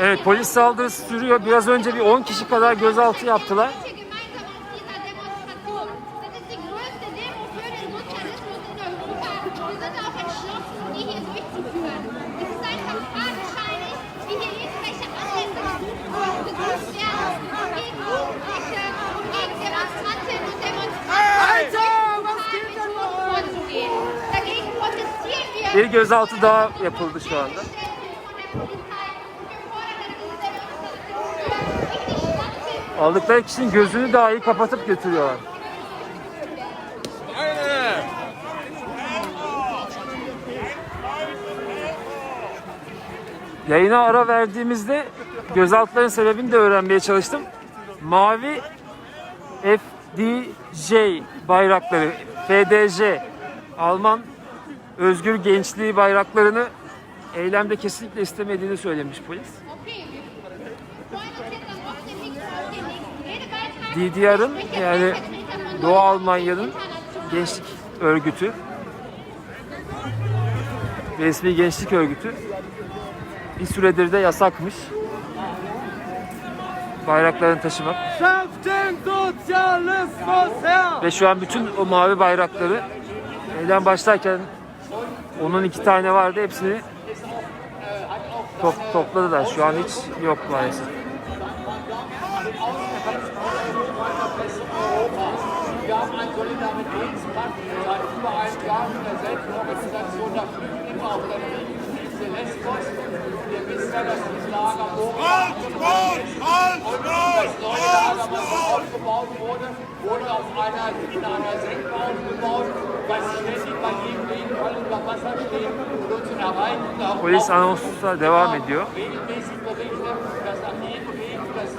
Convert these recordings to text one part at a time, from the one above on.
Evet polis saldırısı sürüyor. Biraz önce bir 10 kişi kadar gözaltı yaptılar. Bir gözaltı daha yapıldı şu anda. Aldıkları kişinin gözünü dahi kapatıp götürüyorlar. Yayına ara verdiğimizde gözaltıların sebebini de öğrenmeye çalıştım. Mavi FDJ bayrakları, FDJ, Alman özgür gençliği bayraklarını eylemde kesinlikle istemediğini söylemiş polis. DDR'ın yani Doğu Almanya'nın gençlik örgütü, resmi gençlik örgütü bir süredir de yasakmış bayraklarını taşımak. Ve şu an bütün o mavi bayrakları eylem başlarken onun iki tane vardı hepsini top, topladılar. Şu an hiç yok maalesef. Wir haben einen Solidaritätspakt seit über einem Jahr mit der Selbstorganisation der Flüchtlinge auf der Friedenswiese Lesbos. Wir wissen ja, dass dieses Lager Moria und das neue Lager, was aufgebaut wurde, wurde auf einer, in einer Senke aufgebaut, was ständig bei jedem Regenfall unter Wasser steht Polis anonsla devam ediyor. regelmäßig berichtet, dass nach jedem Regen das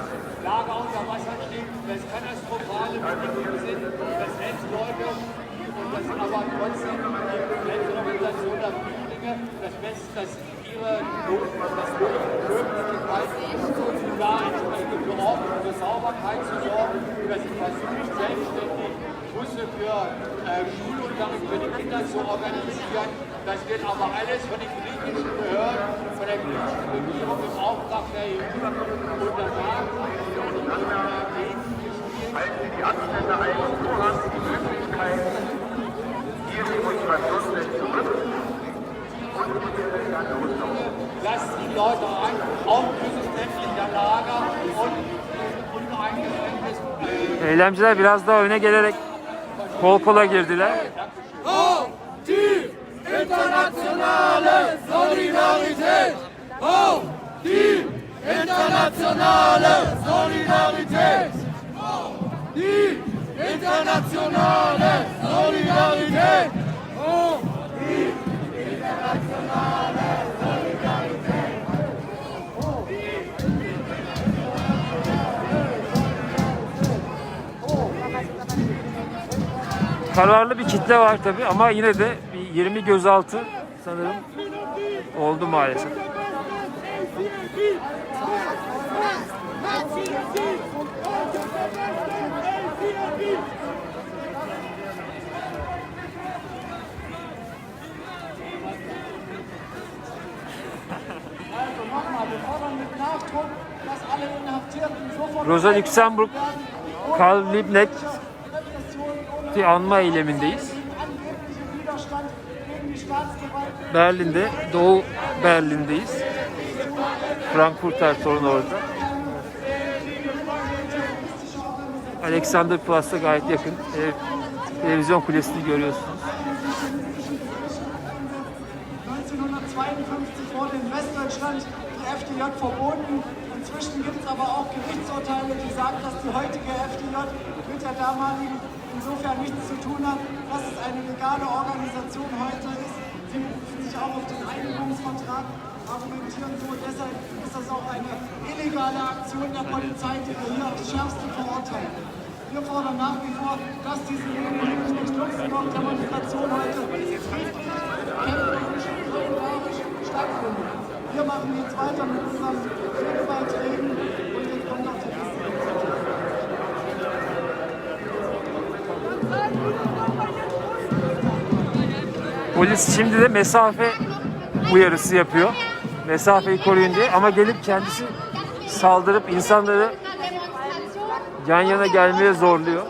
Lager unter Wasser steht, dass katastrophale Bedingungen sind, dass selbst Leute, und das sind aber trotzdem die Selbstorganisation der Flüchtlinge, das Beste, dass ihre Not, das Möglichkeit sogar entsprechend für Sauberkeit zu sorgen, dass sie versuchen, selbstständig Busse für äh, Schulunterricht für die Kinder zu organisieren. Das wird aber alles von den griechischen Behörden, von der griechischen Regierung im Auftrag der EU untersagt. Halten die Abstände ein, so haben die Möglichkeit, ihr Demonstrationsrecht zurück und ihre gerne loslaufen. Lasst die Leute ein, auch dieses menschliche Lager und Eylemciler biraz daha öne gelerek kol kola girdiler. Die internationale Solidarität! Auf die internationale Solidarität! Solidarität! Auf Kararlı bir kitle var tabi ama yine de bir 20 gözaltı sanırım oldu maalesef. Rosa Luxemburg, Karl Liebknecht bir anma eylemindeyiz. Berlin'de, Doğu Berlin'deyiz. Frankfurter sorun orada. Alexanderplatz'a gayet yakın. Ee, televizyon kulesini görüyorsunuz. 1952 wurde in Westdeutschland die FDJ verboten. Inzwischen gibt es aber auch Gerichtsurteile, die sagen, dass die heutige FDJ mit der damaligen insofern nichts zu tun hat, dass es eine legale Organisation heute ist. Sie berufen sich auch auf den Einigungsvertrag, argumentieren so. Deshalb das auch eine illegale Aktion der Polizei, die wir hier aufs Schärfste verurteilen. Wir fordern nach wie vor, dass diese Luxemburg-Demonstration heute friedlich, kämpferisch, solidarisch stattfindet. Wir machen jetzt weiter mit unseren Redebeiträgen und jetzt kommt noch der nächste. Polis şimdi de mesafe uyarısı yapıyor. Mesafeyi koruyun diye ama gelip kendisi saldırıp insanları yan yana gelmeye zorluyor.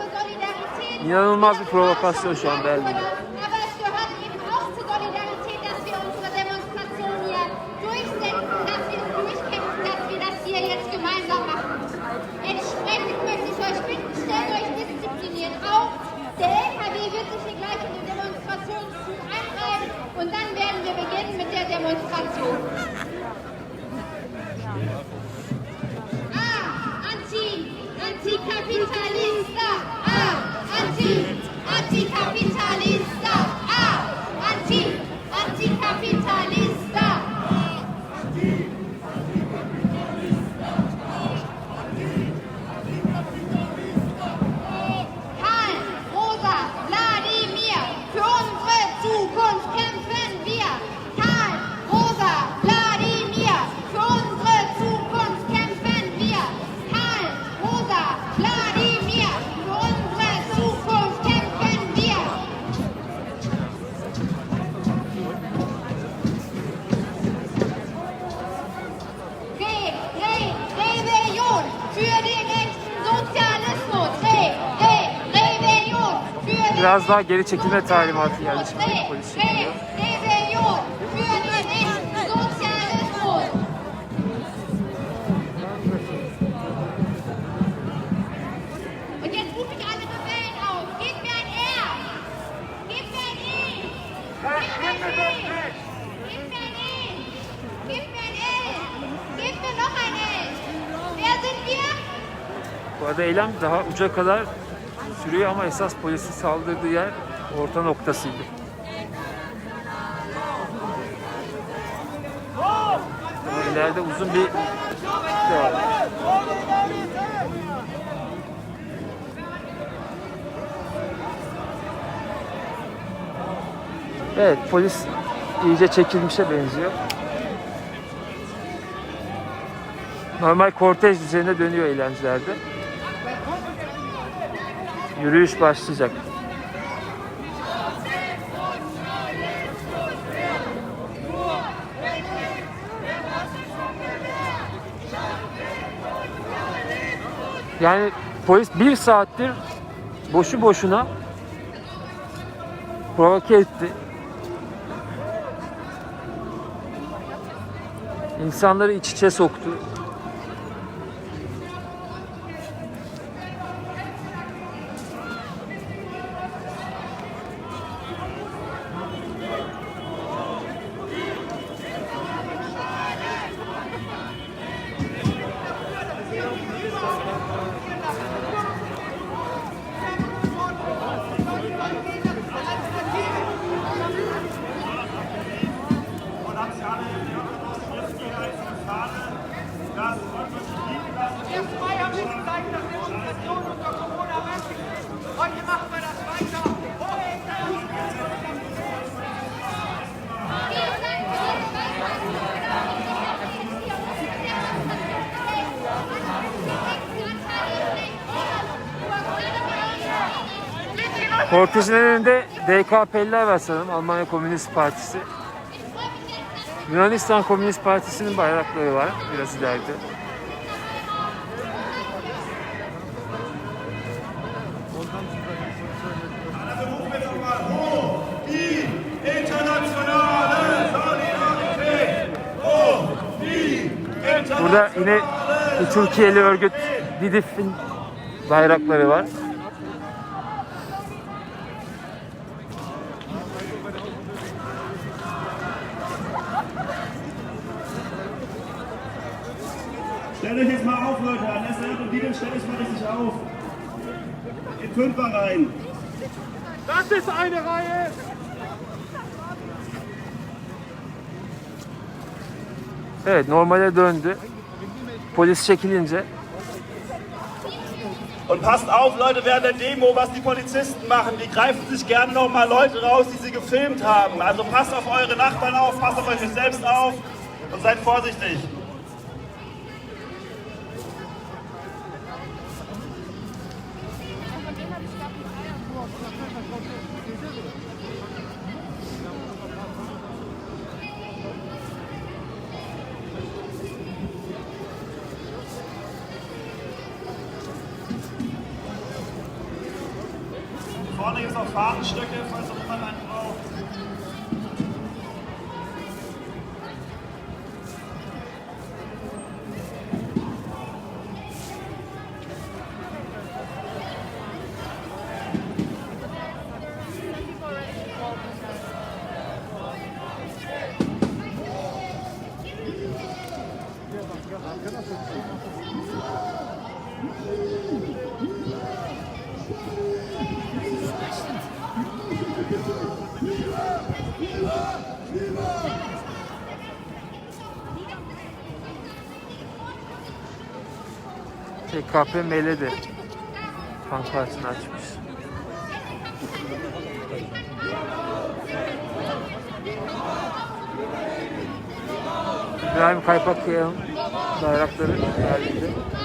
İnanılmaz bir provokasyon şu an Berlin'de. Gebt mir noch ein L. Wer sind wir? Bu arada eylem daha uca kadar sürüyor ama esas polisin saldırdığı yer orta noktasıydı. İleride uzun bir. Evet polis iyice çekilmişe benziyor. Normal kortej düzenine dönüyor eğlencelerde. Yürüyüş başlayacak. Yani polis bir saattir boşu boşuna provoke etti. İnsanları iç içe soktu. Kortejin önünde DKP'liler var sanırım. Almanya Komünist Partisi. Yunanistan Komünist Partisi'nin bayrakları var biraz ileride. Burada yine Türkiye'li örgüt DİDİF'in bayrakları var. In Fünfer rein. Das ist eine Reihe! Evet normale döndü. Polis çekilince Und passt auf, Leute, während der Demo, was die Polizisten machen. Die greifen sich gerne noch mal Leute raus, die sie gefilmt haben. Also passt auf eure Nachbarn auf, passt auf euch selbst auf und seid vorsichtig. Fahnenstöcke, falls noch jemand einen braucht. TKP Mele'de pankartını açmış. İbrahim Kaypakkaya'nın bayrakları geldi.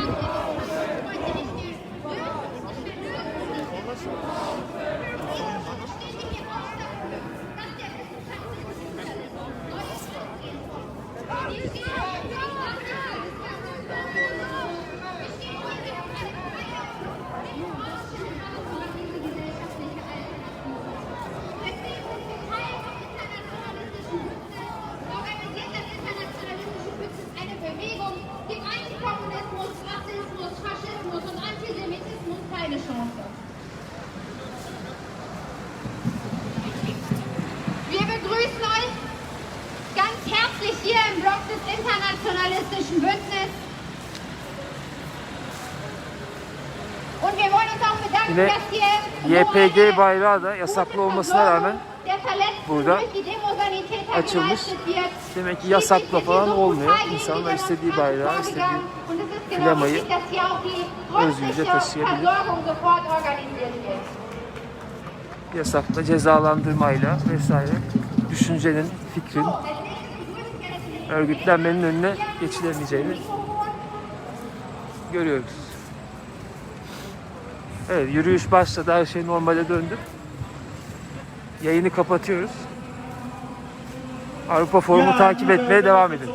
Internationalistischen Bündnisses. Und wir wollen uns auch bedanken, Yine dass hier YPG bayrağı da yasaklı olmasına rağmen burada açılmış. Demek ki yasakla falan olmuyor. İnsanlar istediği bayrağı, istediği flamayı özgürce taşıyabilir. Yasakla, cezalandırmayla vesaire düşüncenin, fikrin, örgütlenmenin önüne geçilemeyeceğini görüyoruz. Evet, yürüyüş başladı. Her şey normale döndü. Yayını kapatıyoruz. Avrupa Forumu takip etmeye devam edin.